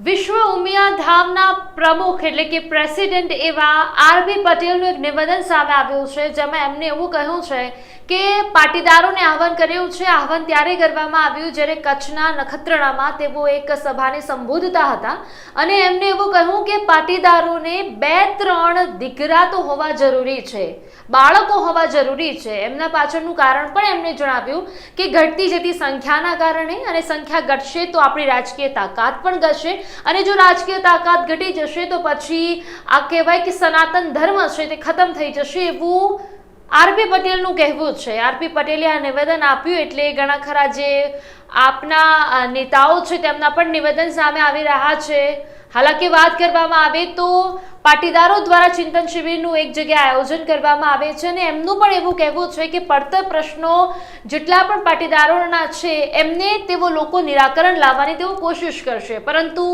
વિશ્વ ઉમિયા ધામના પ્રમુખ એટલે કે પ્રેસિડેન્ટ એવા આરબી પટેલનું એક નિવેદન સામે આવ્યું છે, જેમાં એમને એવું કહ્યું છે કે પાટીદારોને આહવાન કર્યું છે. આહવાન ત્યારે કરવામાં આવ્યું જ્યારે કચ્છના નખત્રાણામાં તેઓ એક સભાને સંબોધતા હતા અને એમને એવું કહ્યું કે પાટીદારોને બે ત્રણ દીકરા તો હોવા જરૂરી છે, બાળકો હોવા જરૂરી છે. એમના પાછળનું કારણ પણ એમણે જણાવ્યું કે ઘટતી જતી સંખ્યાના કારણે અને સંખ્યા ઘટશે તો આપણી રાજકીય તાકાત પણ ઘટશે અને જો રાજકીય તાકાત ઘટી જશે તો પછી આ કહેવાય કે સનાતન ધર્મ છે તે ખતમ થઈ જશે એવું આરપી પટેલનું કહેવું છે. આરપી પટેલે આ નિવેદન આપ્યું એટલે ઘણા ખરા જે આપના નેતાઓ છે તેમના પણ નિવેદન સામે આવી રહ્યા છે. હાલાકી વાત કરવામાં આવે તો પાટીદારો દ્વારા ચિંતન શિબિરનું એક જગ્યાએ આયોજન કરવામાં આવે છે અને એમનું પણ એવું કહેવું છે કે પડતર પ્રશ્નો જેટલા પણ પાટીદારોના છે એમને તેઓ લોકો નિરાકરણ લાવવાની તેઓ કોશિશ કરશે. પરંતુ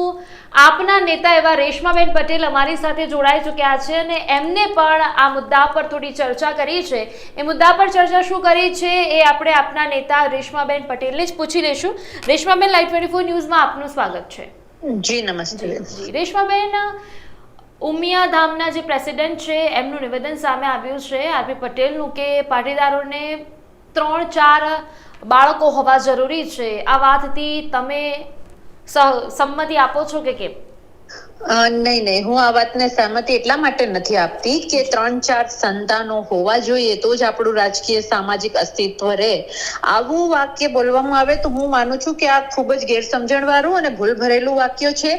આપના નેતા એવા રેશમાબેન પટેલ અમારી સાથે જોડાઈ ચૂક્યા છે અને એમને પણ આ મુદ્દા પર થોડી ચર્ચા કરી છે. એ મુદ્દા પર ચર્ચા શું કરી છે એ આપણે આપના નેતા રેશમાબેન પટેલને જ પૂછી લઈશું. રેશમાબેન લાઈવ ટ્વેન્ટી ફોર ન્યૂઝમાં આપનું સ્વાગત છે. જી નમસ્તે. જી રેશમાબેન ઉમિયા ધામના જે પ્રેસિડેન્ટ છે, એમનું નિવેદન સામે આવ્યું છે, આરપી પટેલનું કે પાટીદારોને ત્રણ ચાર બાળકો હોવા જરૂરી છે. આ વાતથી તમે સંમતિ આપો છો કે કેમ? નહીં નહીં. હું આ વાતને સહમતિ એટલા માટે નથી આપતી કે ત્રણ, ચાર સંતાનો હોવા જોઈએ તો જ આપણું રાજકીય સામાજિક અસ્તિત્વ રહે. આવું વાક્ય બોલવામાં આવે તો હું માનું છું કે આ ખૂબ જ ગેરસમજણ અને ભૂલ ભરેલું વાક્ય છે.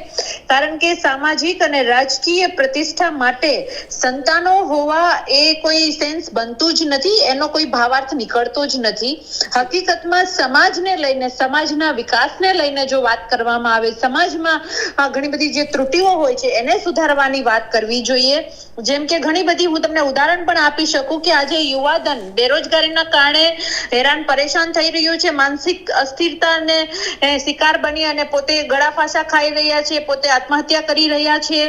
કારણ કે સામાજિક અને રાજકીય પ્રતિષ્ઠા માટે સંતાનો હોવા એ કોઈ સેન્સ બનતું જ નથી, એનો કોઈ ભાવાર્થ નીકળતો જ નથી. હકીકતમાં સમાજને લઈને, સમાજના વિકાસને લઈને જો વાત કરવામાં આવે, સમાજમાં ઘણી બધી જે ત્રુટિઓ હોય છે, એને સુધારવાની વાત કરવી જોઈએ. જેમ કે ઘણી બધી હું તમને ઉદાહરણ પણ આપી શકું કે આજે યુવાધન બેરોજગારીના કારણે હેરાન પરેશાન થઈ રહ્યું છે, માનસિક અસ્થિરતાને શિકાર બની અને પોતે ગળાફાંસા ખાઈ રહ્યા છે, પોતે આત્મહત્યા કરી રહ્યા છે.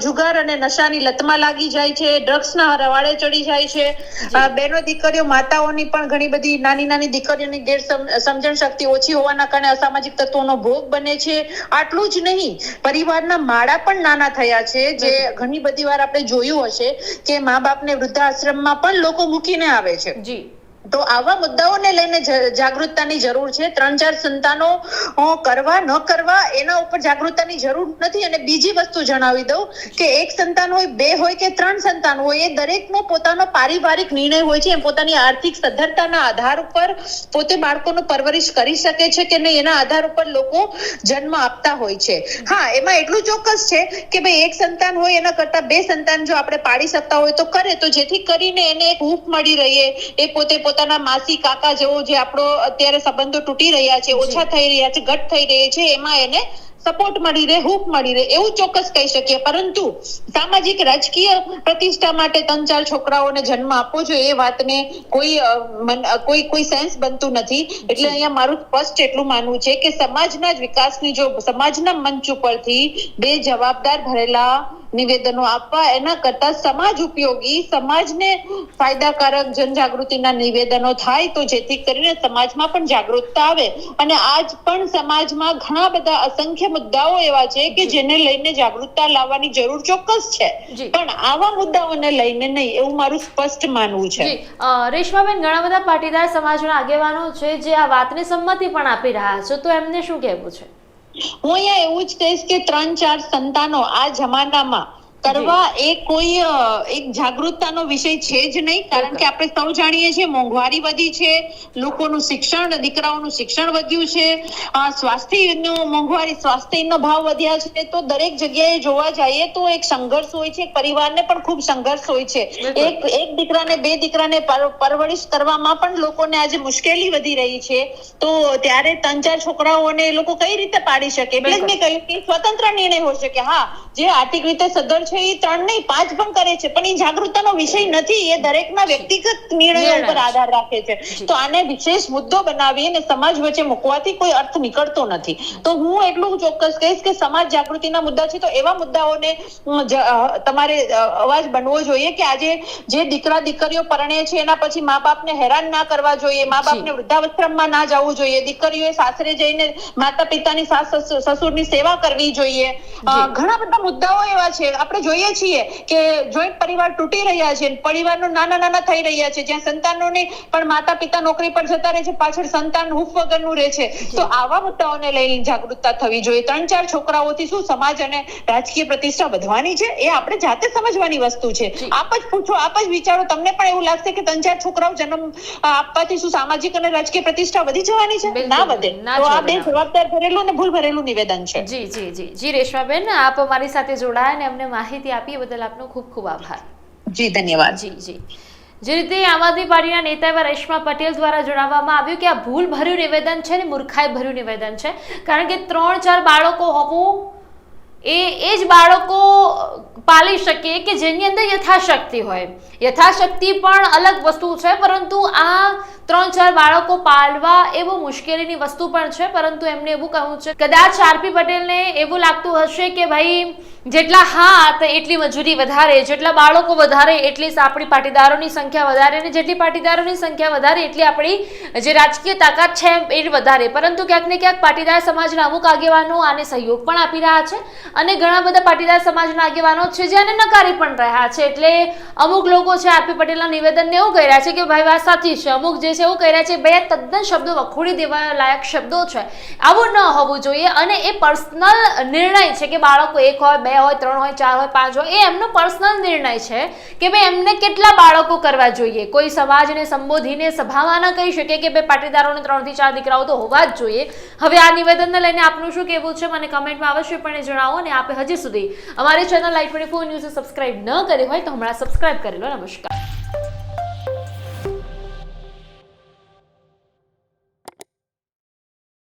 જુગાર અને નશાની લતમાં લાગી જાય છે ડ્રગ્સના રવાડે ચડી જાય છે. અ, બહેનો દીકરીઓ માતાઓની પણ ઘણી બધી નાની નાની દીકરીઓની ગેર સમજણ શક્તિ ઓછી હોવાના કારણે અસામાજિક તત્વોનો ભોગ બને છે. આટલું જ નહીં પરિવારના માળા પણ નાના થયા છે જે ઘણી બધી વાર આપણે જોયું હશે કે મા બાપને વૃદ્ધાશ્રમમાં પણ લોકો મૂકીને આવે છે. જી. તો આવા મુદ્દાઓને લઈને જાગૃતતાની જરૂર છે. ત્રણ ચાર સંતાનો કરવા, ન કરવા, એના ઉપર જાગૃતતાની જરૂર નથી. અને બીજી વસ્તુ જણાવી દઉં કે એક સંતાન હોય, બે હોય કે ત્રણ સંતાન હોય, એ દરેકનો પોતાનો પારિવારિક નિર્ણય હોય છે. એમ પોતાની આર્થિક સદ્ધરતાના આધાર ઉપર પોતે બાળકોનું પરવરિશ કરી શકે છે કે નહીં, એના આધાર ઉપર લોકો જન્મ આપતા હોય છે. હા, એમાં એટલું ચોક્કસ છે કે ભાઈ એક સંતાન હોય, એના કરતા બે સંતાન જો આપણે પાડી શકતા હોય તો કરે. તો જેથી કરીને એને એક હૂંફ મળી રહીએ એ પોતે પોતાના માસી કાકા જેવો જે આપણો અત્યારે સંબંધો તૂટી રહ્યા છે ઓછા થઈ રહ્યા છે ઘટ થઈ રહ્યા છે એમાં એને સપોર્ટ મળી રહે હૂંફ મળી રહે એવું ચોક્કસ કહી શકીએ. પરંતુ સામાજિક રાજકીય પ્રતિષ્ઠા માટે ત્રણ ચાર છોકરાઓને જન્મ આપવો જોઈએ એ વાતને કોઈ કોઈ કોઈ સેન્સ બનતું નથી. એટલે અહીંયા મારું સ્પષ્ટ એટલું માનવું છે કે સમાજના જ વિકાસની જો સમાજના મંચ ઉપરથી બે જવાબદાર ભરેલા નિવેદનો આપવા એના કરતા સમાજ ઉપયોગી સમાજને ફાયદાકારક જનજાગૃતિના નિવેદનો થાય તો જેથી કરીને સમાજમાં પણ જાગૃતતા આવે. અને આજ પણ સમાજમાં ઘણા બધા અસંખ્ય મુદ્દાઓ એવા છે કે જેને લઈને જાગૃતતા લાવવાની જરૂર ચોક્કસ છે. પણ આવા મુદ્દાઓને લઈને નહીં એવું મારું સ્પષ્ટ માનવું છે. રેશમાબેન ઘણા બધા પાટીદાર સમાજના આગેવાનો છે જે આ વાતને સંમતિ પણ આપી રહ્યા છે. તો એમને શું કહેવું છે? હું અહીંયા એવું જ કહીશ કે ત્રણ ચાર સંતાનો આ જમાનામાં કરવા એ કોઈ એક જાગૃતતાનો વિષય છે જ નહીં કારણ કે આપણે સૌ જાણીએ છીએ મોંઘવારી વધી છે લોકોનું શિક્ષણ દીકરાઓનું શિક્ષણ વધ્યું છે સ્વાસ્થ્યનો મોંઘવારી સ્વાસ્થ્યનો ભાવ વધ્યા છે તો દરેક જગ્યાએ જોવા જઈએ તો એક સંઘર્ષ હોય છે પરિવારને પણ ખૂબ સંઘર્ષ હોય છે. એક એક દીકરાને બે દીકરાને પર- પરવરિશ કરવામાં પણ લોકોને આજે મુશ્કેલી વધી રહી છે. તો ત્યારે ત્રણ ચાર છોકરાઓને એ લોકો કઈ રીતે પાડી શકે? એટલે જ મેં કહ્યું કે સ્વતંત્ર નિર્ણય હોય છે કે હા જે આર્થિક રીતે સદ્ધર છે એ ત્રણ નહીં પાંચ પણ કરે છે. પણ એ જાગૃતતાનો વિષય નથી એ દરેકના વ્યક્તિગત નિર્ણયો ઉપર આધાર રાખે છે. તો આને વિશેષ મુદ્દો બનાવી અને સમાજ વચ્ચે મૂકવાથી કોઈ અર્થ નીકળતો નથી. તો હું એટલું ચોક્કસ કહીશ કે સમાજ જાગૃતિના મુદ્દા છે તો એવા મુદ્દાઓને તમારે અવાજ બનવો જોઈએ કે આજે જે દીકરા દીકરીઓ પરણે છે એના પછી મા બાપને હેરાન ના કરવા જોઈએ મા બાપને વૃદ્ધાશ્રમમાં ના જવું જોઈએ દીકરીઓએ સાસરે જઈને માતા પિતાની સાસ સસુ- સસુરની સેવા કરવી જોઈએ. ઘણા બધા મુદ્દાઓ એવા છે. આપણે જોઈએ છીએ કે જોઈન્ટ પરિવાર તૂટી રહ્યા છે. પરિવારનો નાના નાના થઈ રહ્યા છે. જ્યાં સંતાનોને પણ માતા પિતા નોકરી પર જતા રહે છે. પાછળ સંતાન હૂફ વગરનું રહે છે. તો આવા મુદ્દાઓને લઈને જાગૃતતા થવી જોઈએ. ત્રણ ચાર છોકરાઓથી શું સમાજ અને રાજકીય પ્રતિષ્ઠા વધવાની છે? એ આપણે જાતે સમજવાની વસ્તુ છે. આપ જ પૂછો આપ જ વિચારો. તમને પણ એવું લાગશે કે ત્રણ ચાર છોકરાઓ જન્મ આપવાથી શું સામાજિક અને રાજકીય પ્રતિષ્ઠા વધી જવાની છે? ના વધે. તો આ બે જવાબદાર ભરેલું અને ભૂલ ભરેલું નિવેદન છે. જી જી જી. જી રેશમાબેન આપ અમારી સાથે જોડાયા અને અમને માહિતી આપી એ બદલ આપનો ખૂબ ખૂબ આભાર. જી ધન્યવાદ. જી જી. જે રીતે આમ આદમી પાર્ટીના નેતા એવા રેશમા પટેલ દ્વારા જણાવવામાં આવ્યું કે આ ભૂલ ભર્યું નિવેદન છે ને મૂર્ખાઈ ભર્યું નિવેદન છે કારણ કે ત્રણ ચાર બાળકો હોવું એ એ જ બાળકો પાલી શકે કે જેની અંદર યથાશક્તિ હોય. યથાશક્તિ પણ અલગ વસ્તુ છે પરંતુ આ ત્રણ ચાર બાળકો પાલવા એવું મુશ્કેલીની વસ્તુ પણ છે, પરંતુ એમને એવું કહ્યું છે, કદાચ આરપી પટેલને એવું લાગતું હશે કે ભાઈ, જેટલા હાથ એટલી મજૂરી વધારે, જેટલા બાળકો વધારે, એટલી આપણી પાટીદારોની સંખ્યા વધારે અને જેટલી પાટીદારોની સંખ્યા વધારે, એટલી આપણી જે રાજકીય તાકાત છે એ વધારે. પરંતુ ક્યાંક ને ક્યાંક પાટીદાર સમાજના અમુક આગેવાનો આને સહયોગ પણ આપી રહ્યા છે અને ઘણા બધા પાટીદાર સમાજના આગેવાનો છે જે આને નકારી પણ રહ્યા છે. એટલે અમુક લોકો છે આરપી પટેલના નિવેદનને એવું કહી રહ્યા છે કે ભાઈ વાત સાચી છે. અમુક જે છે, એવું કર્યા છે, ભાઈ તદ્દન શબ્દો વખોડી દેવા લાયક શબ્દો છે. આવું ન હોવું જોઈએ અને એ પર્સનલ નિર્ણય છે કે બાળકો એક હોય, બે હોય, ત્રણ હોય, ચાર હોય, પાંચ હોય, એ એમનો પર્સનલ નિર્ણય છે કે ભાઈ એમને કેટલા બાળકો કરવા જોઈએ. કોઈ સમાજને, સંબોધીને, સભામાં ન કહી શકે કે ભાઈ પાટીદારોને ત્રણથી ચાર દીકરાઓ તો હોવા જ જોઈએ. હવે આ નિવેદનને લઈને આપનું શું કહેવું છે? મને કમેન્ટમાં અવશ્યપણે જણાવો અને આપે હજી સુધી અમારી channel light twenty four news subscribe ન કરી હોય તો હમણાં સબસ્ક્રાઇબ કરી લો. નમસ્કાર.